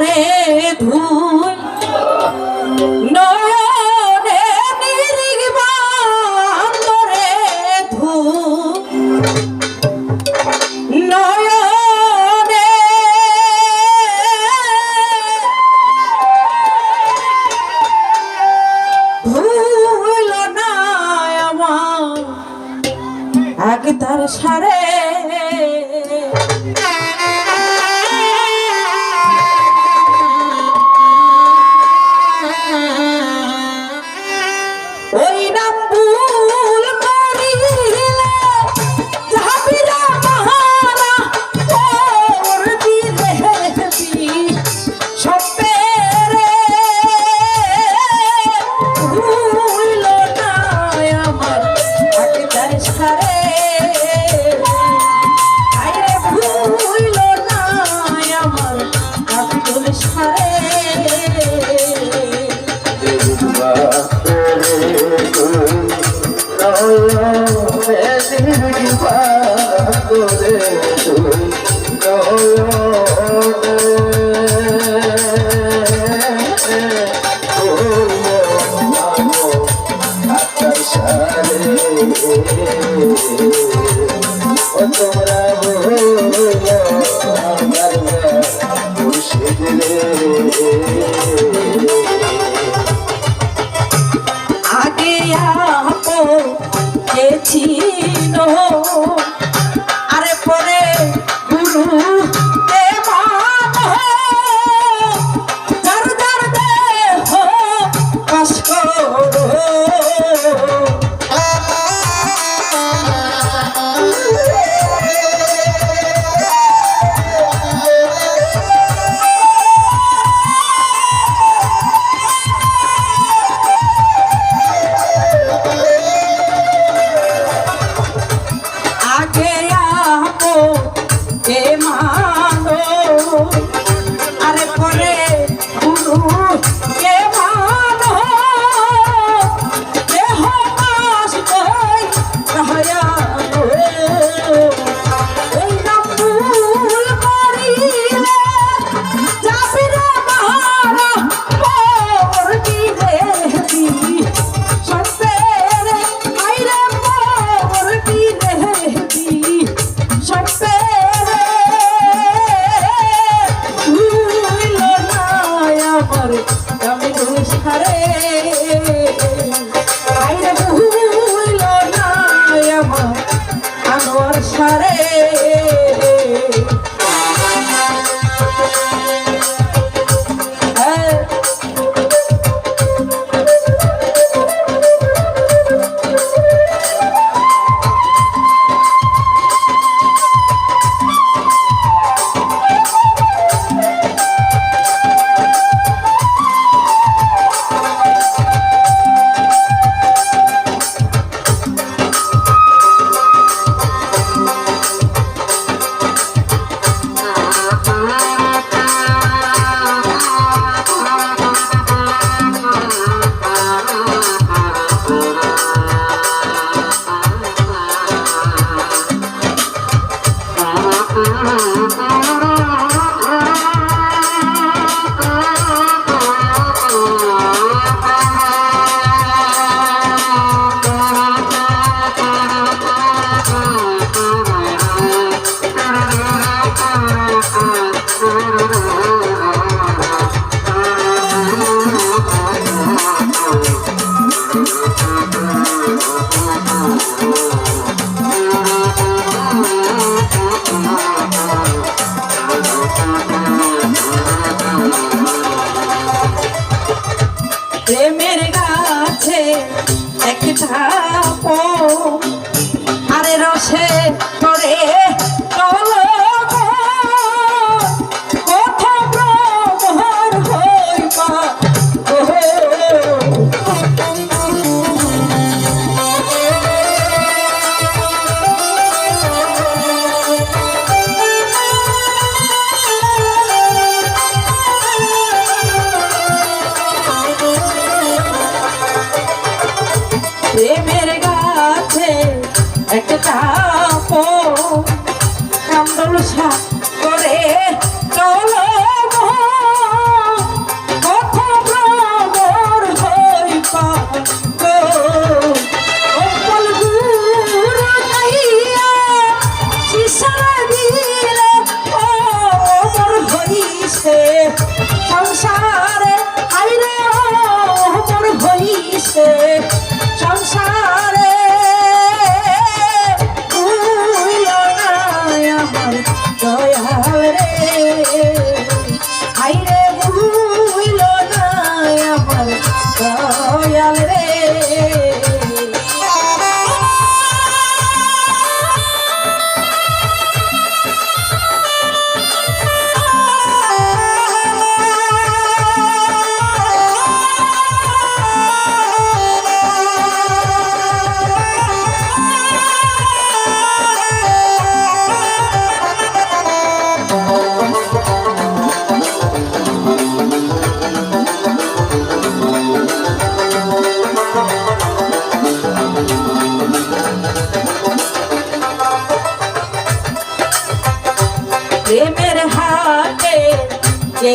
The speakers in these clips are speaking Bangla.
করে ধুল নয়নে নির্বাণ করে ধুল নয়নে ভুল না আমার সারে। করে প্রেমের গাছে একটা আরে রসে পরে চাপো। কান্দলসা করে চলো কত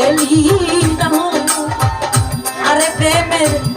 গেলি না আরে প্রেমের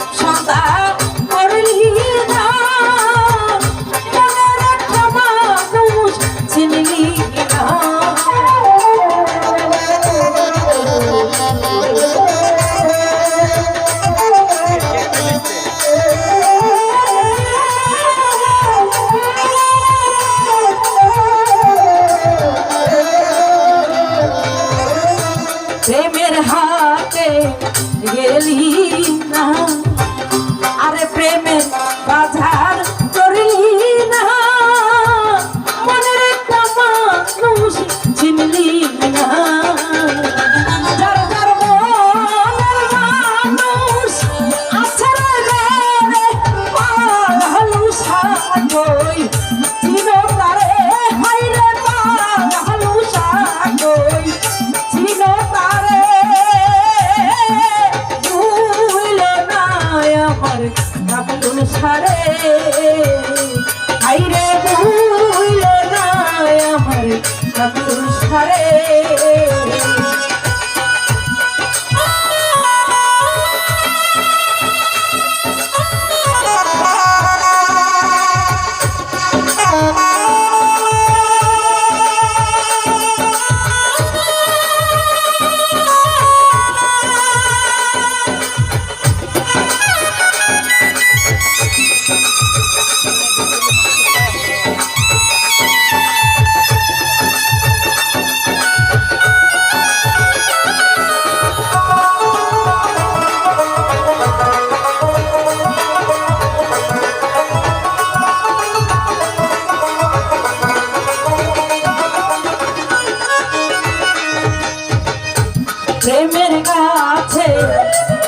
প্রেমের কাছে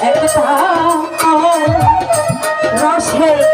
একটা রসে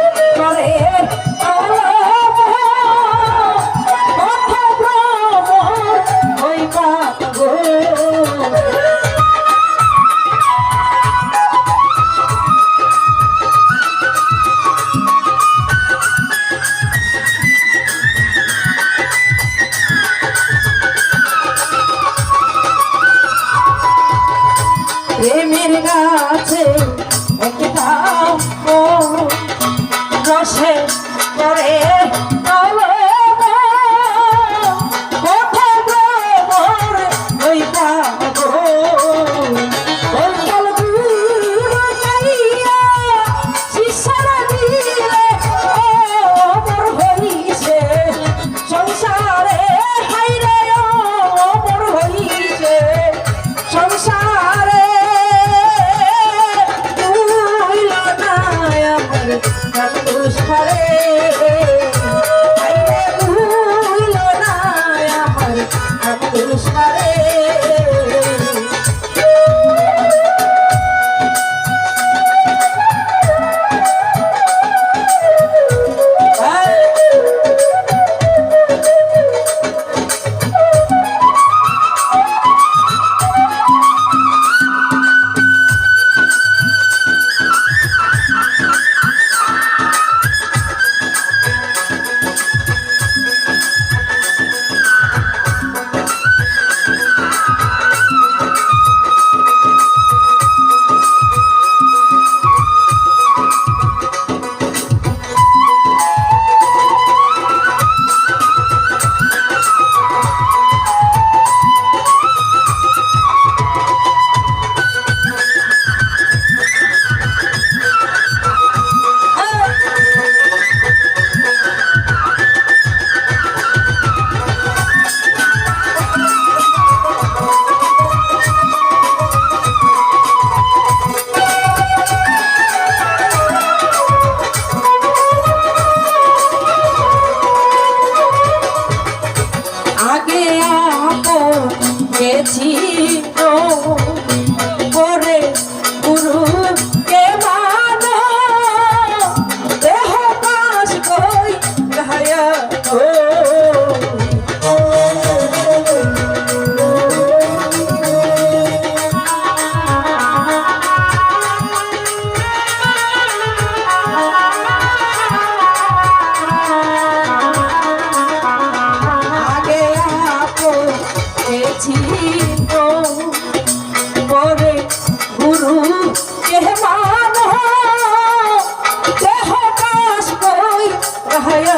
হয়া